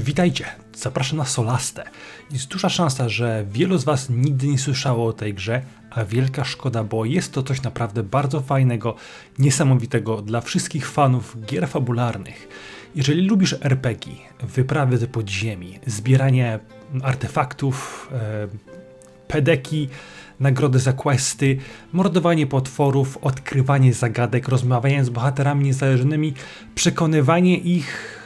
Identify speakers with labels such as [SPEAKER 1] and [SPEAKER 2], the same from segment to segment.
[SPEAKER 1] Witajcie, zapraszam na Solastę. Jest duża szansa, że wielu z Was nigdy nie słyszało o tej grze, a wielka szkoda, bo jest to coś naprawdę bardzo fajnego, niesamowitego dla wszystkich fanów gier fabularnych. Jeżeli lubisz RPG, wyprawy do podziemi, zbieranie artefaktów, e, pedeki, nagrody za questy, mordowanie potworów, odkrywanie zagadek, rozmawianie z bohaterami niezależnymi, przekonywanie ich,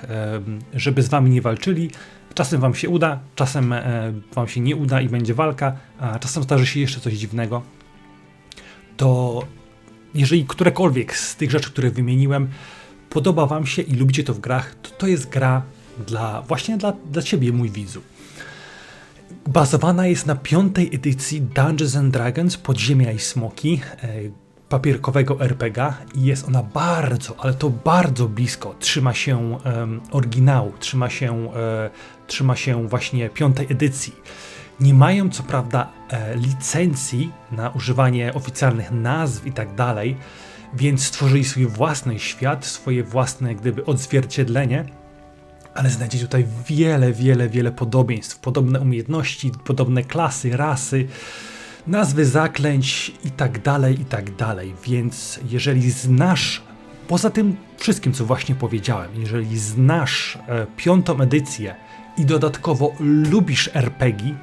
[SPEAKER 1] żeby z wami nie walczyli. Czasem wam się uda, czasem e, wam się nie uda i będzie walka, a czasem zdarzy się jeszcze coś dziwnego. To jeżeli którekolwiek z tych rzeczy, które wymieniłem, podoba wam się i lubicie to w grach, to to jest gra dla właśnie dla, dla ciebie, mój widzu. Bazowana jest na piątej edycji Dungeons and Dragons Podziemia i Smoki, e, papierkowego RPG i jest ona bardzo, ale to bardzo blisko. Trzyma się oryginału, trzyma się, e, trzyma się właśnie piątej edycji. Nie mają co prawda e, licencji na używanie oficjalnych nazw i tak dalej, więc stworzyli swój własny świat, swoje własne gdyby odzwierciedlenie ale znajdziecie tutaj wiele, wiele, wiele podobieństw. Podobne umiejętności, podobne klasy, rasy, nazwy zaklęć i tak dalej, i tak dalej. Więc jeżeli znasz, poza tym wszystkim, co właśnie powiedziałem, jeżeli znasz e, piątą edycję i dodatkowo lubisz RPG,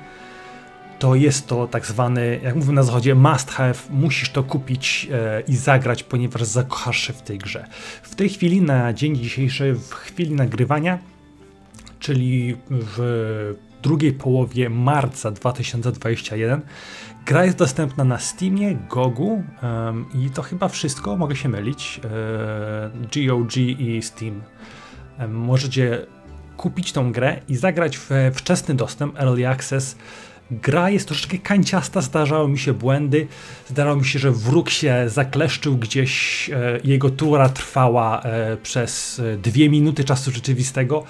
[SPEAKER 1] to jest to tak zwany, jak mówię na zachodzie, must have, musisz to kupić e, i zagrać, ponieważ zakochasz się w tej grze. W tej chwili, na dzień dzisiejszy, w chwili nagrywania, czyli w drugiej połowie marca 2021. Gra jest dostępna na Steamie, Gogu um, i to chyba wszystko, mogę się mylić. E, GOG i Steam. Um, możecie kupić tą grę i zagrać w wczesny dostęp, Early Access. Gra jest troszeczkę kanciasta, zdarzały mi się błędy. Zdarzało mi się, że wróg się zakleszczył gdzieś, e, jego tura trwała e, przez e, dwie minuty czasu rzeczywistego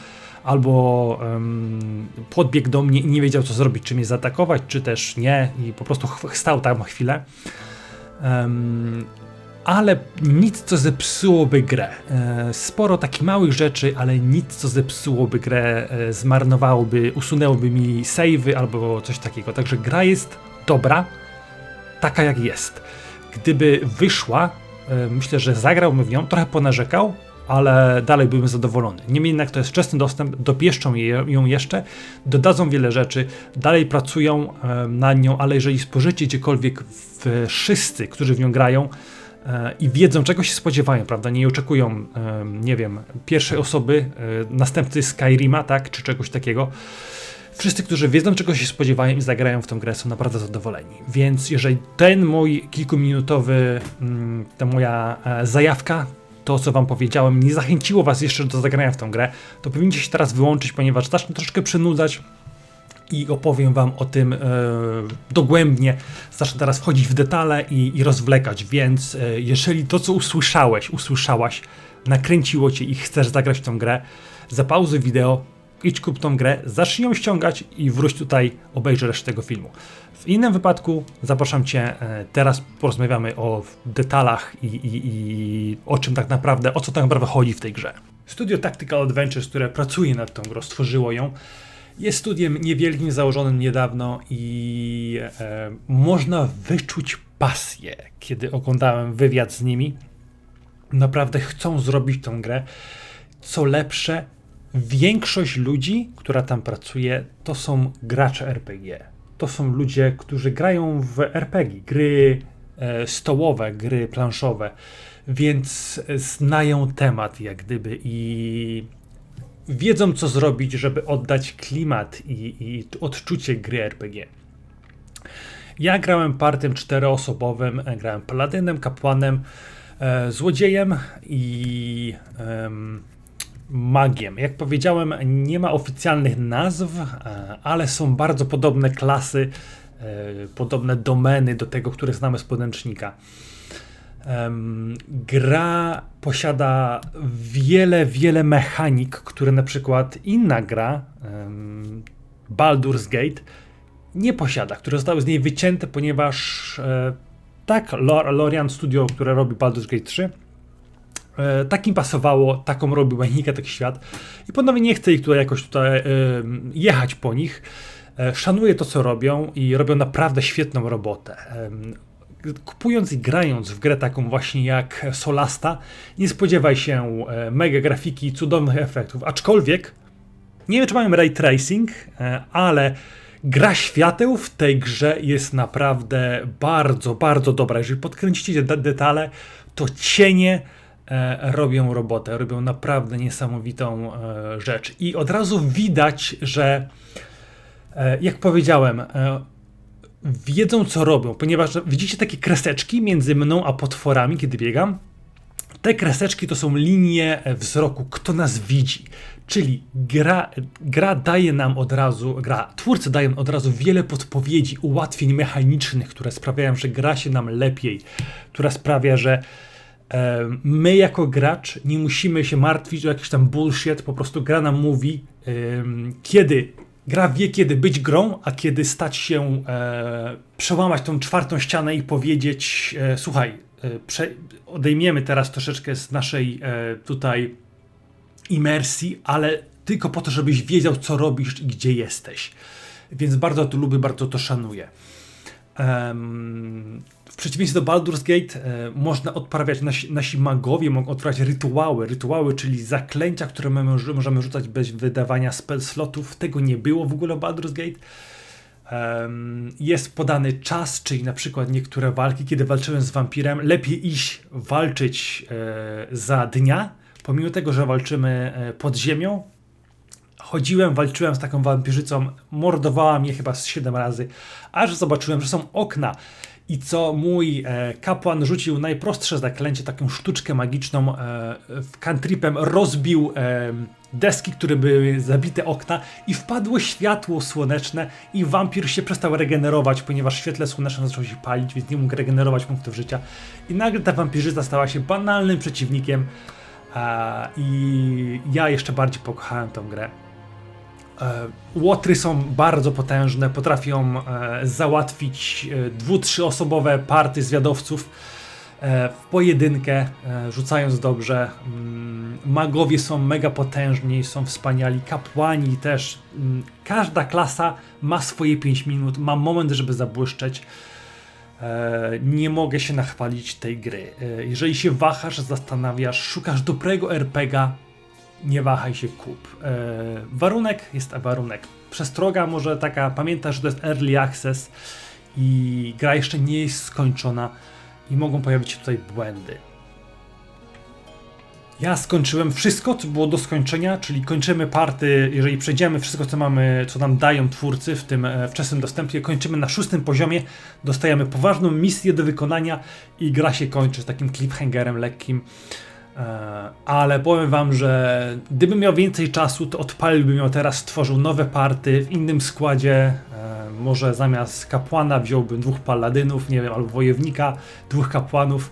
[SPEAKER 1] albo um, podbiegł do mnie i nie wiedział co zrobić, czy mnie zaatakować, czy też nie i po prostu stał tam chwilę. Um, ale nic, co zepsułoby grę. E, sporo takich małych rzeczy, ale nic, co zepsułoby grę, e, zmarnowałoby, usunęłoby mi savey albo coś takiego. Także gra jest dobra, taka jak jest. Gdyby wyszła, e, myślę, że zagrałbym w nią, trochę ponarzekał, ale dalej byłem zadowolony. Niemniej jednak to jest wczesny dostęp, dopieszczą ją jeszcze, dodadzą wiele rzeczy, dalej pracują na nią, ale jeżeli spojrzycie gdziekolwiek wszyscy, którzy w nią grają e, i wiedzą czego się spodziewają, prawda, nie oczekują, nie wiem, pierwszej osoby, e, następcy Skyrima, tak, czy czegoś takiego, Wszyscy, którzy wiedzą, czego się spodziewają i zagrają w tę grę, są naprawdę zadowoleni. Więc jeżeli ten mój kilkuminutowy, mm, ta moja e, zajawka to, co wam powiedziałem, nie zachęciło was jeszcze do zagrania w tę grę, to powinniście się teraz wyłączyć, ponieważ zacznę troszkę przynudzać i opowiem wam o tym e, dogłębnie. Zacznę teraz wchodzić w detale i, i rozwlekać, więc e, jeżeli to, co usłyszałeś, usłyszałaś, nakręciło cię i chcesz zagrać w tę grę, zapauzuj wideo, idź kup tą grę, zacznij ją ściągać i wróć tutaj, obejrzyj resztę tego filmu. W innym wypadku zapraszam Cię, e, teraz porozmawiamy o detalach i, i, i, o czym tak naprawdę, o co tak naprawdę chodzi w tej grze. Studio Tactical Adventures, które pracuje nad tą grą, stworzyło ją, jest studiem niewielkim, założonym niedawno i e, można wyczuć pasję, kiedy oglądałem wywiad z nimi. Naprawdę chcą zrobić tą grę. Co lepsze, większość ludzi, która tam pracuje, to są gracze RPG to są ludzie, którzy grają w RPG, gry e, stołowe, gry planszowe, więc znają temat jak gdyby i wiedzą co zrobić, żeby oddać klimat i, i odczucie gry RPG. Ja grałem partym czteroosobowym, e, grałem paladynem, kapłanem, e, złodziejem i magiem. Jak powiedziałem, nie ma oficjalnych nazw, e, ale są bardzo podobne klasy, e, podobne domeny do tego, które znamy z podręcznika. Gra posiada wiele, wiele mechanik, które na przykład inna gra, Baldur's Gate, nie posiada, które zostały z niej wycięte, ponieważ e, tak, Lorian Studio, które robi Baldur's Gate 3, E, tak im pasowało, taką robił Majnika, taki świat. I ponownie nie chcę ich tutaj jakoś tutaj e, jechać po nich. E, szanuję to, co robią i robią naprawdę świetną robotę. Kupując i grając w grę taką właśnie jak Solasta, nie spodziewaj się mega grafiki, cudownych efektów, aczkolwiek nie wiem, czy mają ray tracing, ale gra świateł w tej grze jest naprawdę bardzo, bardzo dobra. Jeżeli podkręcicie de detale, to cienie robią robotę, robią naprawdę niesamowitą e, rzecz. I od razu widać, że e, jak powiedziałem, e, wiedzą co robią, ponieważ widzicie takie kreseczki między mną a potworami, kiedy biegam. Te kreseczki to są linie wzroku, kto nas widzi. Czyli gra, gra daje nam od razu, gra, twórcy dają od razu wiele podpowiedzi, ułatwień mechanicznych, które sprawiają, że gra się nam lepiej, która sprawia, że e, my jako gracz nie musimy się martwić o jakiś tam bullshit, po prostu gra nam mówi, kiedy gra wie, kiedy być grą, a kiedy stać się, e, przełamać tą czwartą ścianę i powiedzieć, e, słuchaj, e, odejmiemy teraz troszeczkę z naszej tutaj imersji, ale tylko po to, żebyś wiedział, co robisz i gdzie jesteś. Więc bardzo to lubię, bardzo to szanuję. W przeciwieństwie do Baldur's Gate e, można odprawiać, nasi, nasi magowie mogą odprawiać rytuały, rytuały, czyli zaklęcia, które my możemy rzucać bez wydawania spell slotów. Tego nie było w ogóle w Baldur's Gate. Jest podany czas, czyli na przykład niektóre walki, kiedy walczyłem z wampirem, lepiej iść walczyć e, za dnia, pomimo tego, że walczymy e, pod ziemią, chodziłem, walczyłem z taką wampirzycą, mordowała mnie chyba z 7 razy, aż zobaczyłem, że są okna. I co mój e, kapłan rzucił najprostsze zaklęcie, taką sztuczkę magiczną, e, cantripem rozbił e, deski, które były zabite okna i wpadło światło słoneczne i wampir się przestał regenerować, ponieważ świetle słoneczne zaczęło się palić, więc nie mógł regenerować punktów życia. I nagle ta wampirzyca stała się banalnym przeciwnikiem, i ja jeszcze bardziej pokochałem tę grę. E, łotry są bardzo potężne, potrafią e, załatwić e, dwu, trzyosobowe party zwiadowców w pojedynkę, rzucając dobrze. Mm, magowie są mega potężni, są wspaniali, kapłani też. Mm, każda klasa ma swoje 5 minut, ma moment, żeby zabłyszczeć. Nie mogę się nachwalić tej gry. Jeżeli się wahasz, zastanawiasz, szukasz dobrego RPGa, nie wahaj się kup. E, warunek jest warunek. Przestroga może taka, pamiętasz, że to jest early access i gra jeszcze nie jest skończona i mogą pojawić się tutaj błędy. Ja skończyłem wszystko, co było do skończenia, czyli kończymy party, jeżeli przejdziemy wszystko, co mamy, co nam dają twórcy w tym e, wczesnym dostępie, kończymy na szóstym poziomie, dostajemy poważną misję do wykonania i gra się kończy z takim cliffhangerem lekkim. E, ale powiem wam, że gdybym miał więcej czasu, to odpaliłbym ją teraz, stworzył nowe party w innym składzie. E, może zamiast kapłana wziąłbym dwóch paladynów, nie wiem, albo wojownika, dwóch kapłanów.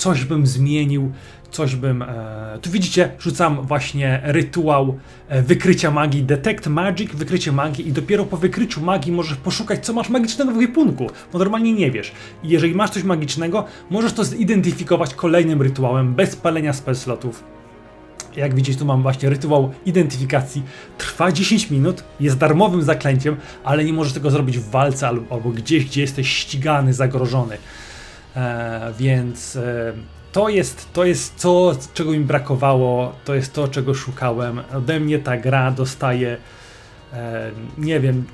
[SPEAKER 1] Coś bym zmienił coś bym. E, tu widzicie, rzucam właśnie rytuał e, wykrycia magii, Detect Magic, wykrycie magii, i dopiero po wykryciu magii możesz poszukać, co masz magicznego w wypunku, bo normalnie nie wiesz. I jeżeli masz coś magicznego, możesz to zidentyfikować kolejnym rytuałem bez palenia spell slotów. Jak widzicie, tu mam właśnie rytuał identyfikacji. Trwa 10 minut, jest darmowym zaklęciem, ale nie możesz tego zrobić w walce albo, albo gdzieś, gdzie jesteś ścigany, zagrożony. E, więc e, to jest, to jest to, czego mi brakowało, to jest to, czego szukałem. Ode mnie ta gra dostaje, e, nie wiem,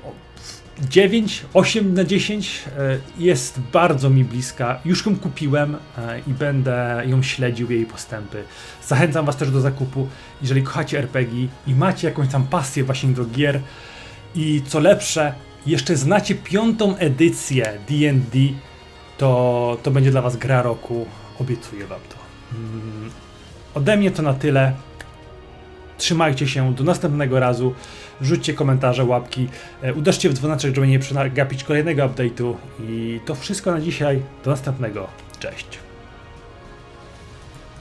[SPEAKER 1] 9, 8 na 10 e, jest bardzo mi bliska. Już ją kupiłem i będę ją śledził, jej postępy. Zachęcam Was też do zakupu, jeżeli kochacie RPG i macie jakąś tam pasję właśnie do gier. I co lepsze, jeszcze znacie piątą edycję D&D, to, to będzie dla Was gra roku. Obiecuję wam to. Mm, ode mnie to na tyle. Trzymajcie się, do następnego razu. Rzućcie komentarze, łapki, e, uderzcie w dzwoneczek, żeby nie przegapić kolejnego update'u. I to wszystko na dzisiaj. Do następnego. Cześć.